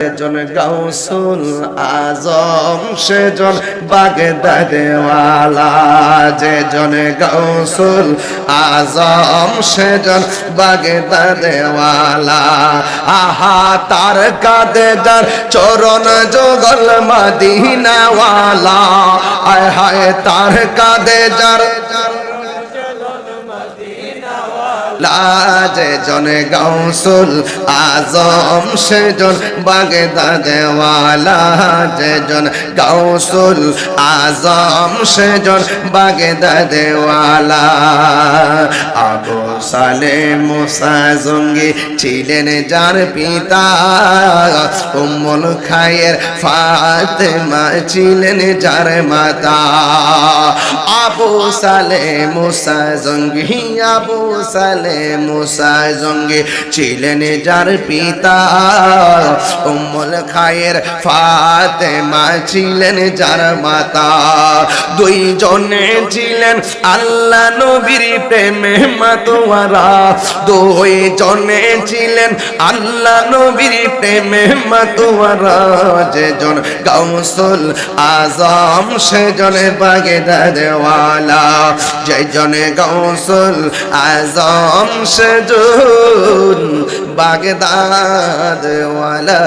সেজন গাউসুল আজম, সেজন বাগদাদেওয়ালা। যেজন গাউসুল আজম, সেজন বাগদাদেওয়ালা। আহা, তার কাদে যার চরণ যোগল মদিনাওয়ালা। আয় হায়, তার কাদে যার লাজে জনে গাউসুল আজম সেজন বাগদাদেওয়ালা যেজন গাউসুল আজম সেজন বাগদাদেওয়ালা। আবু সালে মুসা জঙ্গি ছিলেন যার পিতা উম্মুল খায়ের ফাতেমা ছিলেন যার মাতা। আবু সালে মুসা জঙ্গি, আবু সালে মুসা জঙ্গি ছিলেন যার পিতা। উম্মুল খায়ের ফাতেমা ছিলেন যার মাতা। দুই জনে ছিলেন আল্লাহ নবীর প্রেমে মাতোয়ারা। দুই জনে ছিলেন আল্লাহ নবীর প্রেমে মাতোয়ারা। যেজন গাউসুল আজম, সেজনে বাগেদাদেওয়ালা যেজনে গৌসুল আজম সেজুন বাগদাদ বাগদাদেওয়ালা।